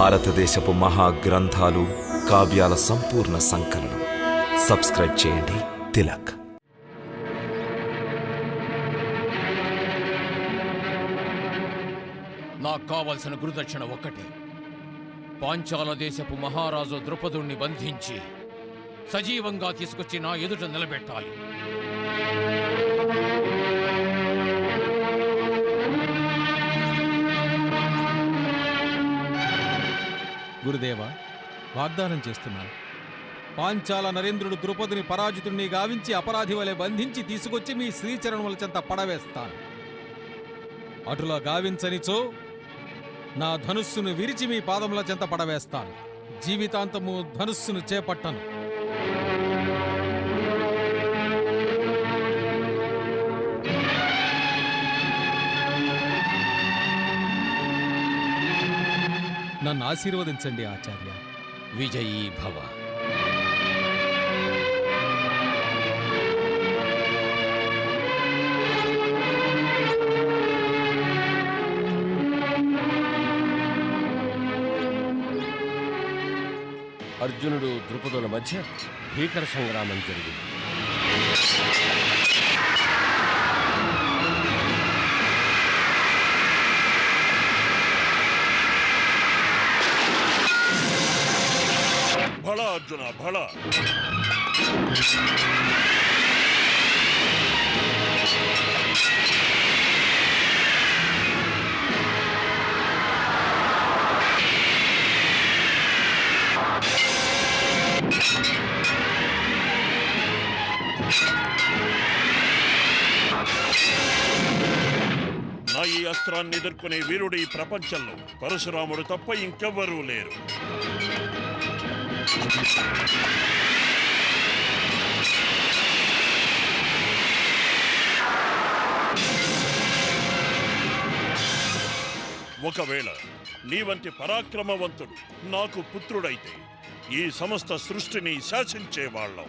భారతదేశపు మహా గ్రంథాలు కావ్యాల సంపూర్ణ సంకలనం. సబ్స్క్రైబ్ చేయండి. తిలక్. నాకు కావలసిన గురుదక్షిణ ఒక్కటే. పాంచాల దేశపు మహారాజు ద్రుపదుణ్ణి బంధించి సజీవంగా తీసుకొచ్చి నా ఎదుట నిలబెట్టాలి. గురుదేవ వాగ్దానం చేస్తున్నాను. పాంచాల నరేంద్రుడు ద్రుపదిని పరాజితుణ్ణి గావించి అపరాధి వలె బంధించి తీసుకొచ్చి మీ శ్రీచరణముల చెంత పడవేస్తాను. అటులా గావించనిచో నా ధనుస్సును విరిచి మీ పాదముల చెంత పడవేస్తాను. జీవితాంతము ధనుస్సును చేపట్టను. నన్ను ఆశీర్వదించండి ఆచార్య. విజయీ భవ. అర్జునుడు ద్రుపదుల మధ్య భీకర సంగ్రామం జరిగింది. హలో. నా ఈ అస్త్రాన్ని ఎదుర్కొనే వీరుడు ఈ ప్రపంచంలో పరశురాముడు తప్ప ఇంకెవ్వరూ లేరు. ఒకవేళ నీ వంటి పరాక్రమవంతుడు నాకు పుత్రుడైతే ఈ సమస్త సృష్టిని శాసించేవాళ్ళం.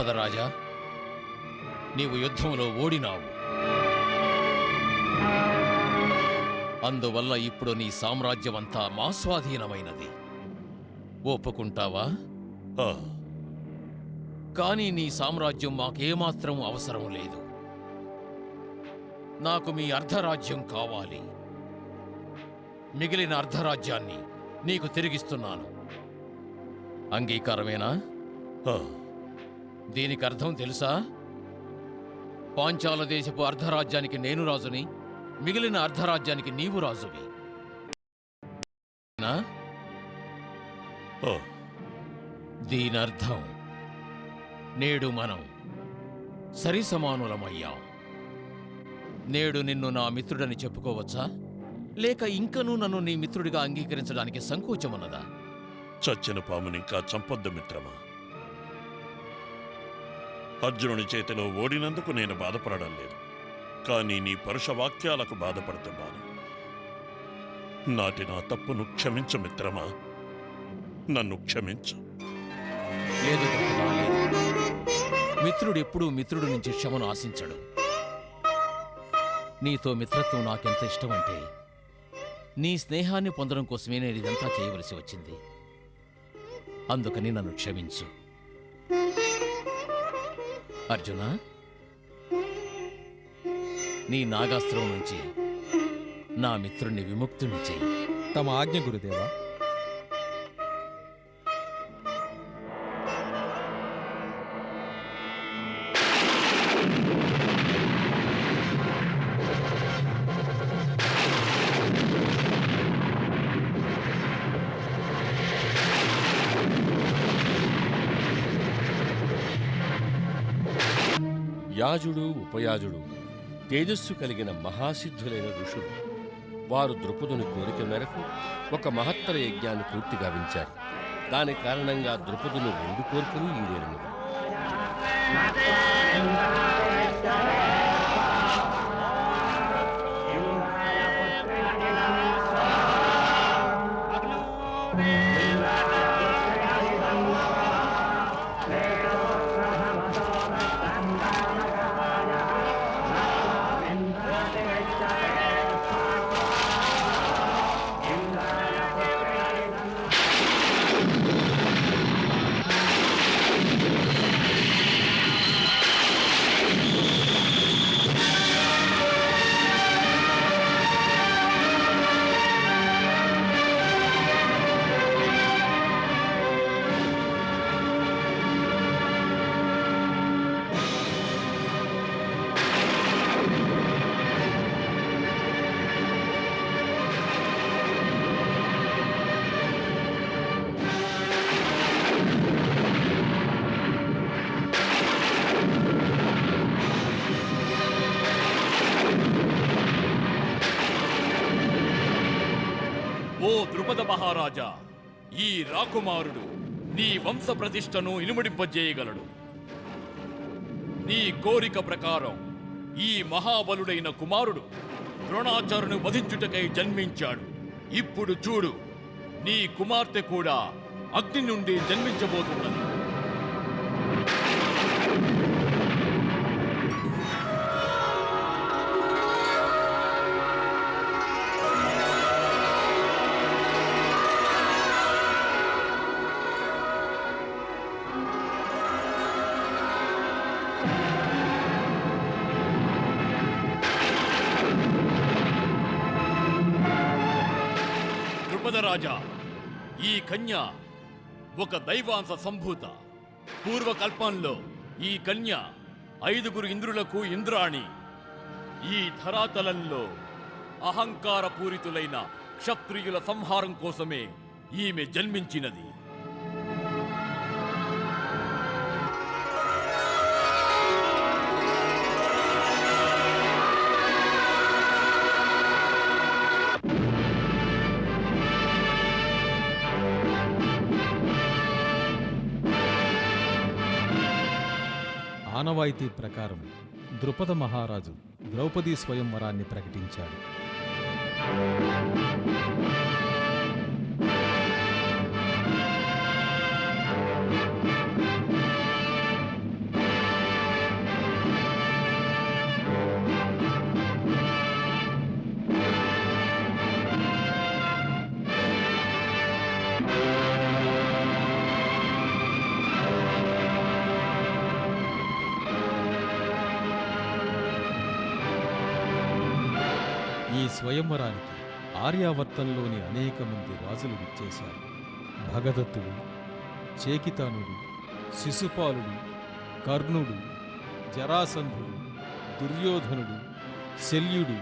ద్రుపద రాజా నీవు యుద్ధంలో ఓడినావు. అందువల్ల ఇప్పుడు నీ సామ్రాజ్యమంతా మా స్వాధీనమైనది ఒప్పుకుంటావా కానీ నీ సామ్రాజ్యం మాకేమాత్రం అవసరం లేదు. నాకు మీ అర్ధరాజ్యం కావాలి. మిగిలిన అర్ధరాజ్యాన్ని నీకు తిరిగిస్తున్నాను. అంగీకారమేనా? దీనికి అర్థం తెలుసా? పాంచాల దేశపు అర్ధరాజ్యానికి నేను రాజుని మిగిలిన అర్ధరాజ్యానికి నీవు రాజువి. దీనర్థం. నేడు మనం సరి సమానులమయ్యాం నేడు నిన్ను నా మిత్రుడని చెప్పుకోవచ్చా? లేక ఇంకనూ నన్ను నీ మిత్రుడిగా అంగీకరించడానికి సంకోచమున్నదా? చచ్చిన పాముని ఇంకా చంపొద్దు మిత్రమా? అర్జునుని చేతిలో ఓడినందుకు నేను బాధపడడం లేదు. కానీ నీ పరుష వాక్యాలకు బాధపడుతున్నాను. నాటి నా తప్పును క్షమించు మిత్రమా? నన్ను క్షమించు. లేదు లేదు. మిత్రుడు ఎప్పుడూ మిత్రుడి నుంచి క్షమను ఆశించడు. నీతో మిత్రత్వం నాకెంత ఇష్టమంటే నీ స్నేహాన్ని పొందడం కోసమే నేను ఇదంతా చేయవలసి వచ్చింది. అందుకని నన్ను క్షమించు. అర్జున? నీ నాగాస్త్రం నుంచి నా మిత్రుణ్ణి విముక్తుణ్ణి చెయ్యి తమ ఆజ్ఞ గురుదేవా యాజుడు ఉపయాజుడు తేజస్సు కలిగిన మహాసిద్ధులైన ఋషులు. వారు ద్రుపదుని కోరిక మేరకు ఒక మహత్తర యజ్ఞాన్ని పూర్తి గావించారు దాని కారణంగా ద్రుపదుని రెండు కోరికలు ఈడేరినవి Yeah. ద్రుపద మహారాజా ఈ రాకుమారుడు నీ వంశ ప్రతిష్టను ఇనుమడింపజేయగలడు నీ కోరిక ప్రకారం ఈ మహాబలుడైన కుమారుడు ద్రోణాచార్యుని వధించుటకై జన్మించాడు. ఇప్పుడు చూడు నీ కుమార్తె కూడా అగ్ని నుండి జన్మించబోతున్నది. దృపదరాజా ఈ కన్య ఒక దైవాంశ సంభూత. పూర్వకల్పంలో ఈ కన్య ఐదుగురు ఇంద్రులకు ఇంద్రాణి. ఈ ధరాతలంలో అహంకారపూరితులైన క్షత్రియుల సంహారం కోసమే ఈమె జన్మించినది. ఆనవాయితీ ప్రకారం ద్రుపద మహారాజు ద్రౌపదీ స్వయంవరాన్ని ప్రకటించాడు. స్వయంవరానికి ఆర్యావర్తంలోని అనేక మంది రాజులు విచ్చేశారు. భగదత్తుడు చేకితానుడు శిశుపాలుడు కర్ణుడు జరాసంధుడు దుర్యోధనుడు శల్యుడు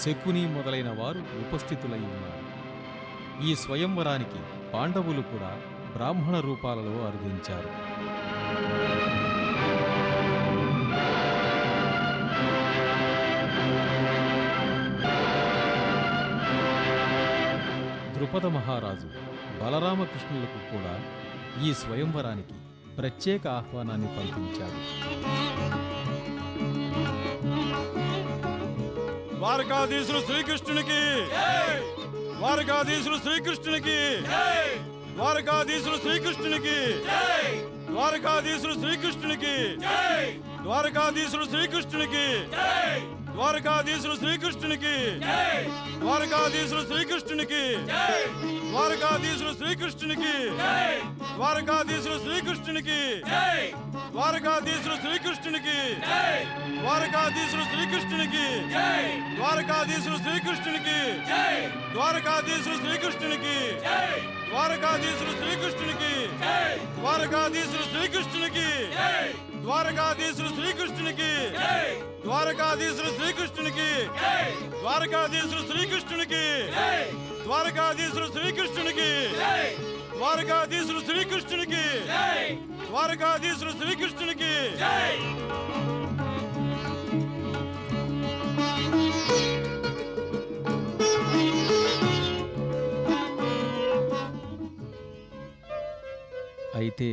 శకుని మొదలైన వారు ఉపస్థితులై ఉన్నారు. ఈ స్వయంవరానికి పాండవులు కూడా బ్రాహ్మణ రూపాలలో అర్థించారు ద్రుపద మహారాజు బలరామకృష్ణులకు కూడా ఈ స్వయంవరానికి ప్రత్యేక ఆహ్వానాన్ని పంపించారు ద్వారకాధీశుడు శ్రీకృష్ణునికి ద్వారకాధీశుడు శ్రీకృష్ణునికి ద్వారకాధీశుడు శ్రీకృష్ణునికి ద్వారకాధీశుడు శ్రీకృష్ణునికి. ద్వారకాధీశుడు శ్రీకృష్ణునికి. ద్వారకాధీశుడు శ్రీకృష్ణునికి. ద్వారకాధీశుడు శ్రీకృష్ణునికి. ద్వారకాధీశుడు శ్రీకృష్ణునికి. ద్వారకాధీశుడు శ్రీకృష్ణునికి. ద్వారకాధీశుడు శ్రీకృష్ణునికి. ద్వారకాధీశుడు శ్రీకృష్ణునికి. ద్వారకాధీశుడు శ్రీకృష్ణునికి ద్వారకాధీశుడు శ్రీకృష్ణునికి ద్వారకాధీశుడు శ్రీకృష్ణునికి ద్వారకాధీశుడు శ్రీకృష్ణునికి ద్వారకాధీశుడు శ్రీకృష్ణునికి ద్వారకాధీశుడు శ్రీకృష్ణునికి ద్వారకాధీశుడు శ్రీకృష్ణునికి ద్వారకాధీశుడు శ్రీకృష్ణునికి ద్వారకాధీశుడు శ్రీకృష్ణునికి ద్వారకాధీశుడు శ్రీకృష్ణునికి అయితే